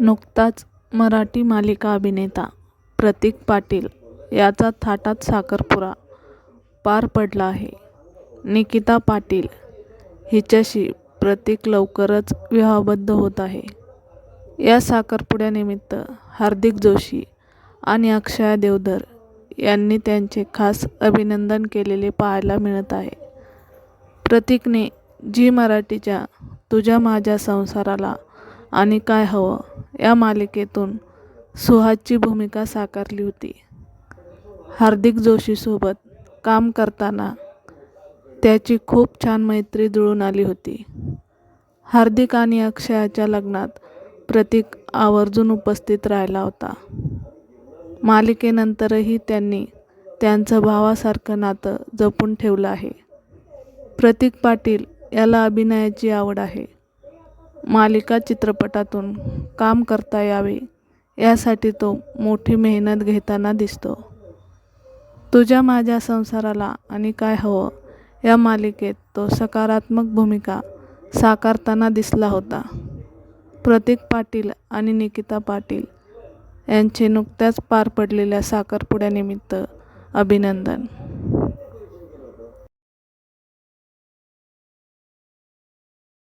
नुकताच मराठी मालिका अभिनेता प्रतीक पाटील याचा थाटात साखरपुडा पार पडला आहे. निकिता पाटील हिच्याशी प्रतीक लवकरच विवाहबद्ध होत आहे. या साखरपुड्यानिमित्त हार्दिक जोशी आणि अक्षया देवधर यांनी त्यांचे खास अभिनंदन केलेले पाहायला मिळत आहे. प्रतीकने झी मराठीच्या तुझ्या माझ्या संसाराला आणि काय हवं या मालिकेतून सुहासची भूमिका साकारली होती. हार्दिक जोशीसोबत काम करताना त्याची खूप छान मैत्री जुळून आली होती. हार्दिक आणि अक्षयाच्या लग्नात प्रतीक आवर्जून उपस्थित राहिला होता. मालिकेनंतरही त्यांनी त्यांचं भावासारखं नातं जपून ठेवलं आहे. प्रतीक पाटील याला अभिनयाची आवड आहे. मालिका चित्रपटातून काम करता यावे यासाठी तो मोठी मेहनत घेताना दिसतो. तुझ्या माझ्या संसाराला आणि काय हवं या मालिकेत तो सकारात्मक भूमिका साकारताना दिसला होता. प्रतीक पाटील आणि निकिता पाटील यांचे नुकत्याच पार पडलेल्या साखरपुड्यानिमित्त अभिनंदन.